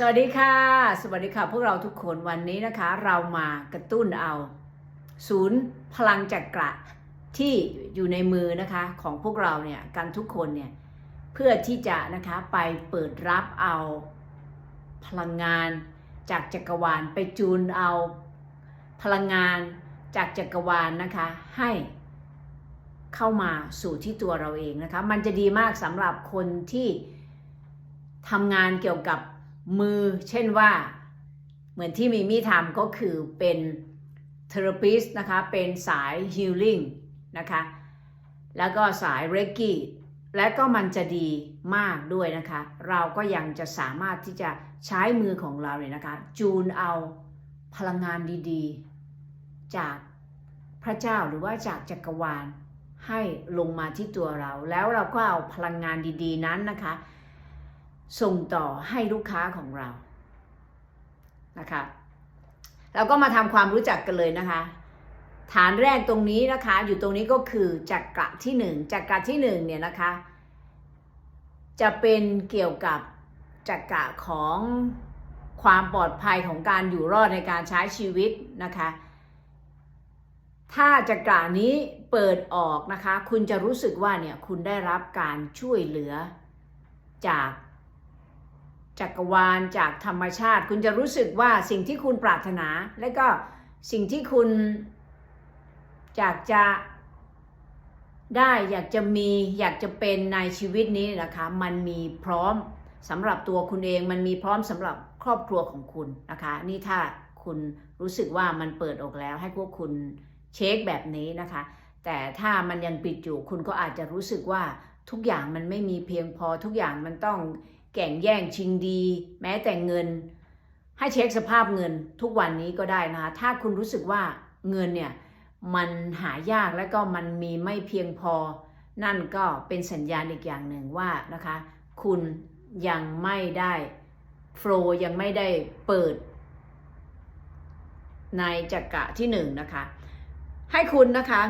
สวัสดีค่ะ สวัสดีค่ะ พวกเราทุกคนวันนี้นะคะ เรามากระตุ้นเอา ศูนย์พลังจักระที่อยู่ในมือนะคะของพวกเราเนี่ยกันทุกคนเนี่ยเพื่อที่จะนะคะไปเปิดรับเอาพลังงานจากจักรวาลไปจูนเอาพลังงานจากจักรวาลนะคะให้เข้ามาสู่ที่ตัวเราเองนะคะ มันจะดีมากสำหรับคนที่ทำงานเกี่ยวกับ มือเช่นว่าเหมือนที่มิมี่ทำก็คือเป็นเทอราปิสนะคะเป็นสายฮิลลิ่งนะคะแล้วก็สายเรกกี้และก็มันจะดีมากด้วยนะคะ เราก็ยังจะสามารถที่จะใช้มือของเราเนี่ยนะคะ จูนเอาพลังงานดีๆ จากพระเจ้าหรือว่าจากจักรวาลให้ลงมาที่ตัวเรา แล้วเราก็เอาพลังงานดีๆนั้นนะคะ ส่งต่อให้ลูกค้าของเรานะคะเราก็มาทำความรู้จักกันเลยนะคะ ฐานแรกตรงนี้นะคะ อยู่ตรงนี้ก็คือจักระที่หนึ่งจักระที่หนึ่งเนี่ยนะคะ จะเป็นเกี่ยวกับจักระของความปลอดภัยของการอยู่รอดในการใช้ชีวิตนะคะ ถ้าจักระนี้เปิดออกนะคะ คุณจะรู้สึกว่าเนี่ยคุณได้รับการช่วยเหลือจาก จักรวาลจากธรรมชาติ คุณจะรู้สึกว่าสิ่งที่คุณปรารถนา และก็สิ่งที่คุณอยากจะได้อยากจะมีอยากจะเป็นในชีวิตนี้นะคะ มันมีพร้อมสำหรับตัวคุณเองมันมีพร้อมสำหรับครอบครัวของคุณนะคะ นี่ถ้าคุณรู้สึกว่ามันเปิดออกแล้วให้พวกคุณเช็คแบบนี้นะคะ แต่ถ้ามันยังปิดอยู่คุณก็อาจจะรู้สึกว่าทุกอย่างมันไม่มีเพียงพอทุกอย่างมันต้อง แข่งแย่งชิงดี แม้แต่เงิน ให้เช็คสภาพเงินทุกวันนี้ก็ได้นะคะถ้าคุณรู้สึกว่าเงินเนี่ยมันหายากและก็มันมีไม่เพียงพอ นั่นก็เป็นสัญญาณอีกอย่างหนึ่งว่านะคะ คุณยังไม่ได้โฟลยังไม่ได้เปิด ในจักระที่หนึ่งนะคะ ให้คุณนะคะ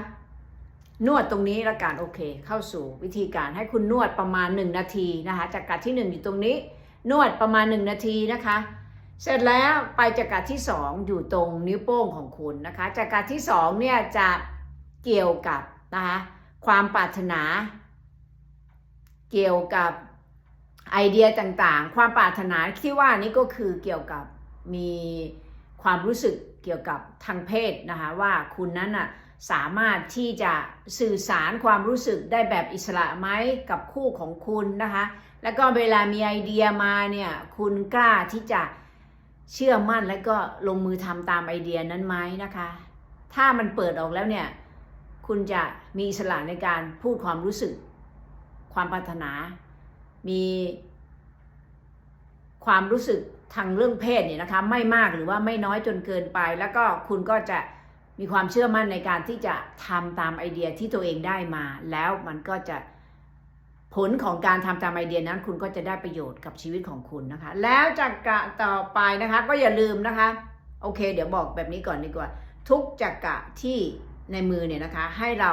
นวดตรงนี้ละกันโอเค เข้าสู่วิธีการให้คุณนวดประมาณ 1 นาทีนะคะจักระที่ 1 อยู่ตรงนี้ นวดประมาณ 1 นาทีนะคะ เสร็จแล้วไปจักระที่ 2 อยู่ตรงนิ้วโป้งของคุณนะคะจักระที่2เนี่ยจะเกี่ยวกับนะคะความปรารถนา เกี่ยวกับไอเดียต่างๆ ความปรารถนาที่ว่านี้ก็คือเกี่ยวกับมีความรู้สึกเกี่ยวกับทางเพศนะคะว่าคุณนั้นน่ะ สามารถที่จะสื่อสารความรู้สึกได้แบบอิสระไหมกับคู่ของคุณนะคะ แล้วก็เวลามีไอเดียมาเนี่ยคุณกล้าที่จะเชื่อมั่นแล้วก็ลงมือทำตามไอเดียนั้นไหมนะคะ ถ้ามันเปิดออกแล้วเนี่ยคุณจะมีอิสระในการพูดความรู้สึก ความปรารถนา มีความรู้สึกทางเรื่องเพศเนี่ยนะคะ ไม่มากหรือว่าไม่น้อยจนเกินไป แล้วก็คุณก็จะ มีความเชื่อมั่นในการที่จะทำตามไอเดียที่ตัวเองได้มา แล้วมันก็จะผลของการทำตามไอเดียนั้น คุณก็จะได้ประโยชน์กับชีวิตของคุณนะคะ แล้วจากกะต่อไปนะคะ ก็อย่าลืมนะคะ โอเค เดี๋ยวบอกแบบนี้ก่อนดีกว่า ทุกจักระที่ในมือเนี่ยนะคะ ให้เรา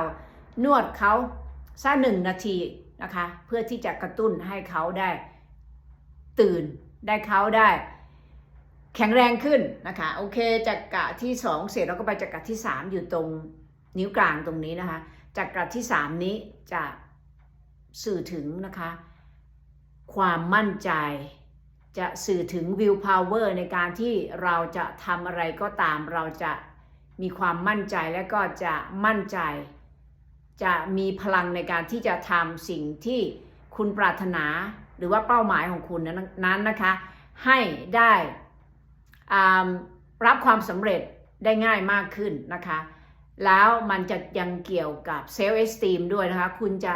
นวดเขาสักหนึ่งนาทีนะคะ เพื่อที่จะกระตุ้นให้เขาได้ตื่นได้เขาได้ แข็งแรงขึ้นนะคะโอเคจักระที่ 2 เสร็จเราก็ไปจักระที่ 3 อยู่ตรงนิ้วกลางตรงนี้นะคะจักระที่ 3 นี้จะสื่อถึงนะคะ ความมั่นใจจะสื่อถึง will power ในการที่เราจะทำอะไรก็ตาม เราจะมีความมั่นใจและก็จะมั่นใจ จะมีพลังในการที่จะทำสิ่งที่คุณปรารถนา หรือว่าเป้าหมายของคุณนั้นนะคะ ให้ได้ รับความสำเร็จได้ง่ายมากขึ้นนะคะ แล้วมันจะยังเกี่ยวกับเซลล์เอสตีมด้วยนะคะ คุณจะ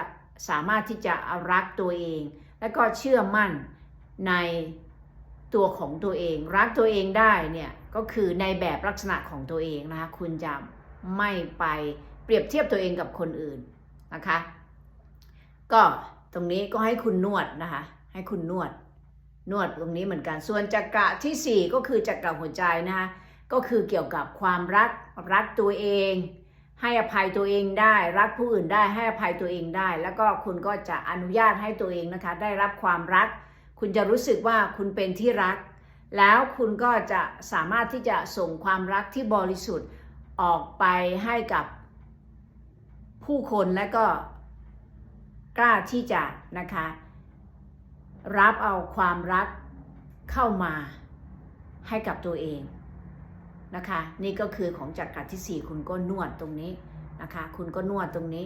สามารถที่จะรักตัวเอง และก็เชื่อมั่นในตัวของตัวเอง รักตัวเองได้เนี่ยก็คือในแบบลักษณะของตัวเองนะคะ คุณจะไม่ไปเปรียบเทียบตัวเองกับคนอื่นนะคะ ก็ตรงนี้ก็ให้คุณนวดนะคะ ให้คุณนวด นวดตรงนี้เหมือนกัน ส่วนจักระที่ 4 ก็คือจักระหัวใจนะคะก็คือเกี่ยวกับความรักรักตัวเอง ให้อภัยตัวเองได้ รักผู้อื่นได้ให้อภัยตัวเองได้ แล้วก็คุณก็จะอนุญาตให้ตัวเองนะคะ ได้รับความรัก คุณจะรู้สึกว่าคุณเป็นที่รัก แล้วคุณก็จะสามารถที่จะส่งความรักที่บริสุทธิ์ออกไปให้กับผู้คนและก็กล้าที่จะนะคะ รับเอาความรักเข้ามาให้กับตัวเองนะคะ นี่ก็คือของจักระที่ 4 คุณก็นวดตรงนี้นะคะ คุณก็นวดตรงนี้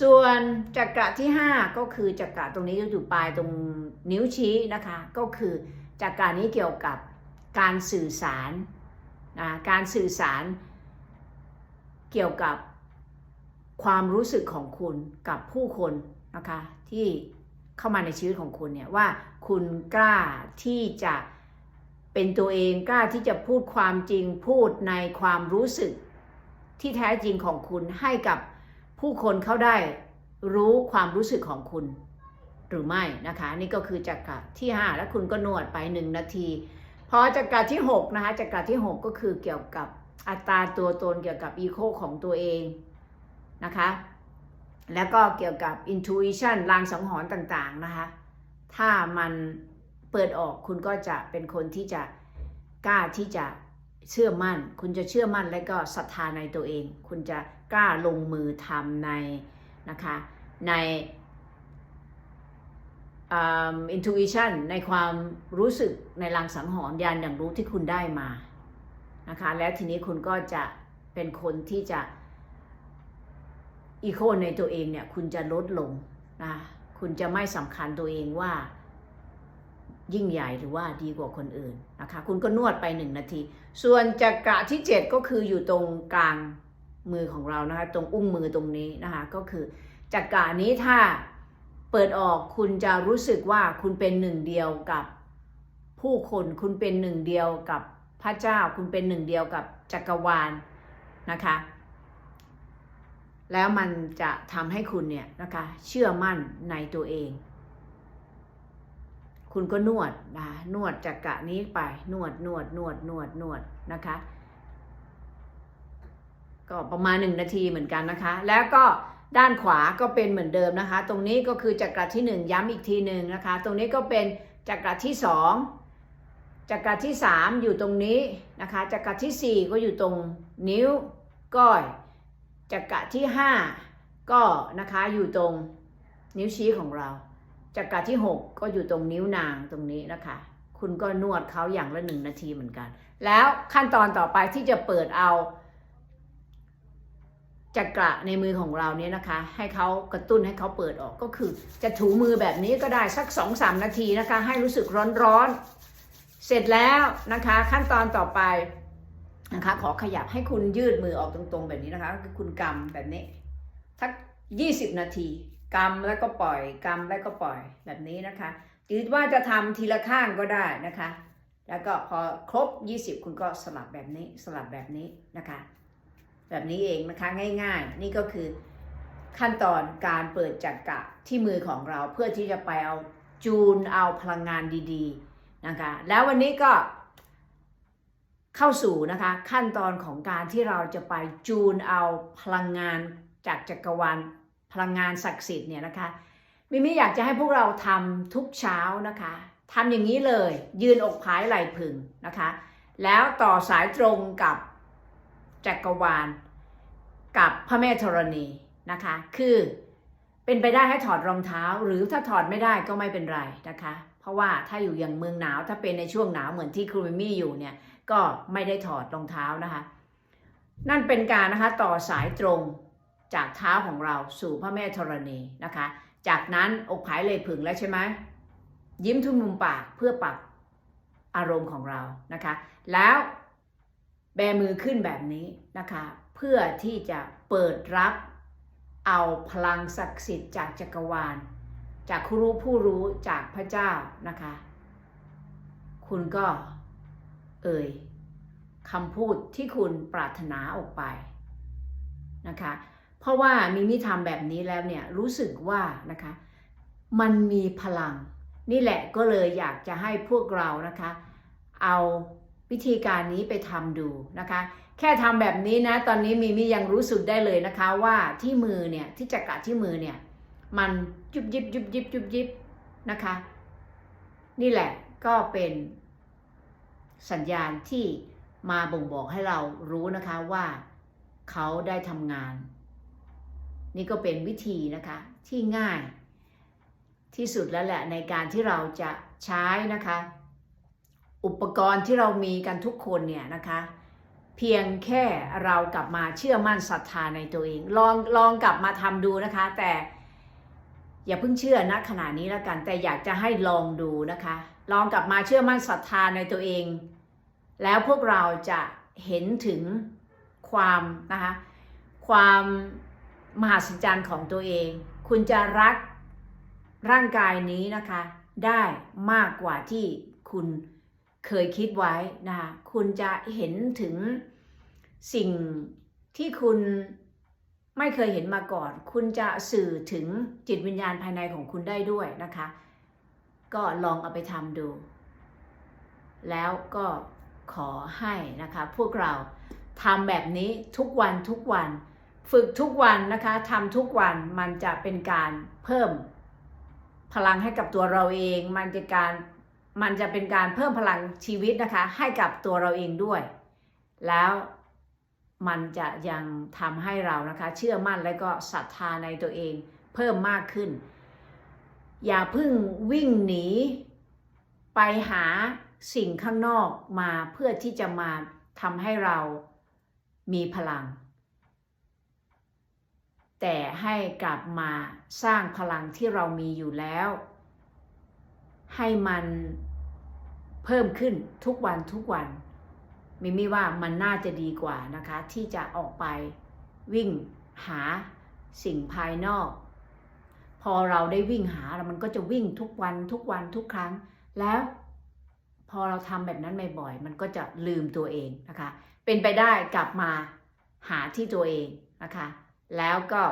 ส่วนจักระที่ 5 ก็คือจักระตรงนี้อยู่ปลายตรงนิ้วชี้นะคะ ก็คือจักระนี้เกี่ยวกับการสื่อสารนะการสื่อสารเกี่ยวกับความรู้สึกของคุณกับผู้คนนะคะที่ เข้ามาในชีวิตของคุณเนี่ยว่าคุณกล้าที่จะเป็นตัวเองกล้าที่จะพูดความจริงพูดในความรู้สึก ที่แท้จริงของคุณให้กับผู้คนเขาได้รู้ความรู้สึกของคุณ หรือไม่นะคะ นี่ก็คือจักระที่ 5 แล้วคุณก็นวดไป 1 นาทีพอจักระที่ 6 นะคะจักระที่ 6 ก็คือเกี่ยวกับอัตราตัวตนเกี่ยวกับอีโคของตัวเองนะคะ แล้วก็เกี่ยวกับ intuition ลางสังหรณ์ต่างๆนะคะ ถ้ามันเปิดออกคุณก็จะเป็นคนที่จะกล้าที่จะเชื่อมั่น คุณจะเชื่อมั่นและก็ศรัทธาในตัวเอง คุณจะกล้าลงมือทำในนะคะในอินทูอิชันในความรู้สึกในลางสังหรณ์ยานอย่างรู้ที่คุณได้มานะคะแล้วทีนี้คุณก็จะเป็นคนที่จะ อีโคในตัวเองเนี่ยคุณจะลดลงนะคุณจะไม่สำคัญตัวเองว่า ยิ่งใหญ่หรือว่าดีกว่าคนอื่นนะคะ คุณก็นวดไปหนึ่งนาที ส่วนจักระที่ 7 ก็คืออยู่ตรงกลางมือของเรานะคะ ตรงอุ้งมือตรงนี้นะคะ ก็คือจักระนี้ถ้าเปิดออกคุณจะรู้สึกว่าคุณเป็นหนึ่งเดียวกับผู้คนคุณเป็นหนึ่งเดียวกับพระเจ้า คุณเป็นหนึ่งเดียวกับจักรวาลนะคะ แล้วมันจะทำให้คุณเนี่ยนะคะเชื่อมั่นในตัวเอง คุณก็นวดนะนวดจักระนี้ไปนวดนวดนวดนวดนวดนะคะ ก็ประมาณหนึ่งนาทีเหมือนกันนะคะ แล้วก็ด้านขวาก็เป็นเหมือนเดิมนะคะ ตรงนี้ก็คือจักระที่ 1 ย้ำอีกทีหนึ่งนะคะ ตรงนี้ก็เป็นจักระที่ 2จักระที่ 3 อยู่ตรงนี้นะคะจักระที่ 4 ก็อยู่ตรงนิ้วก้อย จักระที่ 5 ก็นะคะอยู่ตรงนิ้วชี้ของเรา จักระที่ 6 ก็อยู่ตรงนิ้วนางตรงนี้นะคะ คุณก็นวดเขาอย่างละหนึ่งนาทีเหมือนกัน แล้วขั้นตอนต่อไปที่จะเปิดเอาจักระในมือของเราเนี่ยนะคะ ให้เขากระตุ้นให้เขาเปิดออกก็คือ จะถูมือแบบนี้ก็ได้สัก2อสนาทีนะคะ ให้รู้สึกร้อนๆเสร็จแล้วนะคะ ขั้นตอนต่อไป นะคะ ขอขยับให้คุณยืดมือออกตรงๆแบบนี้นะคะคือคุณกำแบบนี้สัก20นาทีกำแล้วก็ปล่อยกำแล้วก็ปล่อยแบบนี้นะคะหรือว่าจะทำทีละข้างก็ได้นะคะ แล้วก็พอครบ 20 คุณก็สลับแบบนี้สลับแบบนี้นะคะ แบบนี้เองนะคะง่าย ๆ นี่ก็คือขั้นตอนการเปิดจักระที่มือของเราเพื่อที่จะไปเอาจูนเอาพลังงานดี ๆ นะคะ แล้ววันนี้ก็ เข้าสู่นะคะขั้นตอนของการที่เราจะไปจูนเอาพลังงานจากจักรวาลพลังงานศักดิ์สิทธิ์เนี่ยนะคะมิมิอยากจะให้พวกเราทำทุกเช้านะคะทำอย่างนี้เลย ยืนอกผายไหล่ผึ่งนะคะ แล้วต่อสายตรงกับจักรวาล กับพระแม่ธรณีนะคะ คือเป็นไปได้ให้ถอดรองเท้า หรือถ้าถอดไม่ได้ก็ไม่เป็นไรนะคะ เพราะว่าถ้าอยู่อย่างเมืองหนาวถ้าเป็นในช่วงหนาวเหมือนที่ครูมิมี่อยู่เนี่ย ก็ไม่ได้ถอดรองเท้านะคะ นั่นเป็นการนะคะต่อสายตรงจากเท้าของเราสู่พระแม่ธรณีนะคะ จากนั้นอกผายเลยผึ่งแล้วใช่ไหมยิ้มทุ่มมุมปากเพื่อปรับอารมณ์ของเรานะคะ แล้วแบมือขึ้นแบบนี้นะคะ เพื่อที่จะเปิดรับเอาพลังศักดิ์สิทธิ์จากจักรวาล จากครูผู้รู้จากพระเจ้านะคะ คุณก็ เอ่ยคำพูดที่คุณปรารถนาออกไปนะคะ เพราะว่ามิมิทำแบบนี้แล้วเนี่ยรู้สึกว่านะคะ มันมีพลัง นี่แหละก็เลยอยากจะให้พวกเรานะคะ เอาวิธีการนี้ไปทำดูนะคะ แค่ทำแบบนี้นะ ตอนนี้มิมิยังรู้สึกได้เลยนะคะว่าที่มือเนี่ยที่จักระที่มือเนี่ยมันยุบยิบยุบยิบยุบยิบนะคะ นี่แหละก็เป็น สัญญาณที่มาบ่งบอกให้เรารู้นะคะว่าเขาได้ทำงาน นี่ก็เป็นวิธีนะคะที่ง่ายที่สุดแล้วแหละในการที่เราจะใช้นะคะ อุปกรณ์ที่เรามีกันทุกคนเนี่ยนะคะ เพียงแค่เรากลับมาเชื่อมั่นศรัทธาในตัวเอง ลองลองกลับมาทำดูนะคะ แต่อย่าเพิ่งเชื่อณขณะนี้แล้วกัน แต่อยากจะให้ลองดูนะคะ ลองกลับมาเชื่อมั่นศรัทธาในตัวเอง แล้วพวกเราจะเห็นถึงความนะคะความมหัศจรรย์ของตัวเอง คุณจะรักร่างกายนี้นะคะ ได้มากกว่าที่คุณเคยคิดไว้นะคะคุณจะเห็นถึงสิ่งที่คุณไม่เคยเห็นมาก่อน คุณจะสื่อถึงจิตวิญญาณภายในของคุณได้ด้วยนะคะ ก็ลองเอาไปทำดู แล้วก็ขอให้นะคะ พวกเราทำแบบนี้ทุกวันทุกวัน ฝึกทุกวันนะคะทำทุกวันมันจะเป็นการเพิ่มพลังให้กับตัวเราเอง มันจะการมันจะเป็นการเพิ่มพลังชีวิตนะคะ ให้กับตัวเราเองด้วย แล้วมันจะยังทำให้เรานะคะ เชื่อมั่นและก็ศรัทธาในตัวเองเพิ่มมากขึ้น อย่าพิ่งวิ่งหนี ไปหาสิ่งข้างนอกมาเพื่อที่จะมาทำให้เรามีพลัง แต่ให้กลับมาสร้างพลังที่เรามีอยู่แล้ว ให้มันเพิ่มขึ้นทุกวันทุกวันมิมี่ว่ามันน่าจะดีกว่านะคะ ที่จะออกไปวิ่งหาสิ่งภายนอก พอเราได้วิ่งหาแล้วมันก็จะวิ่งทุกวันทุกวันทุกครั้ง แล้วพอเราทำแบบนั้นบ่อยๆมันก็จะลืมตัวเองนะคะ เป็นไปได้กลับมาหาที่ตัวเองนะคะ แล้วก็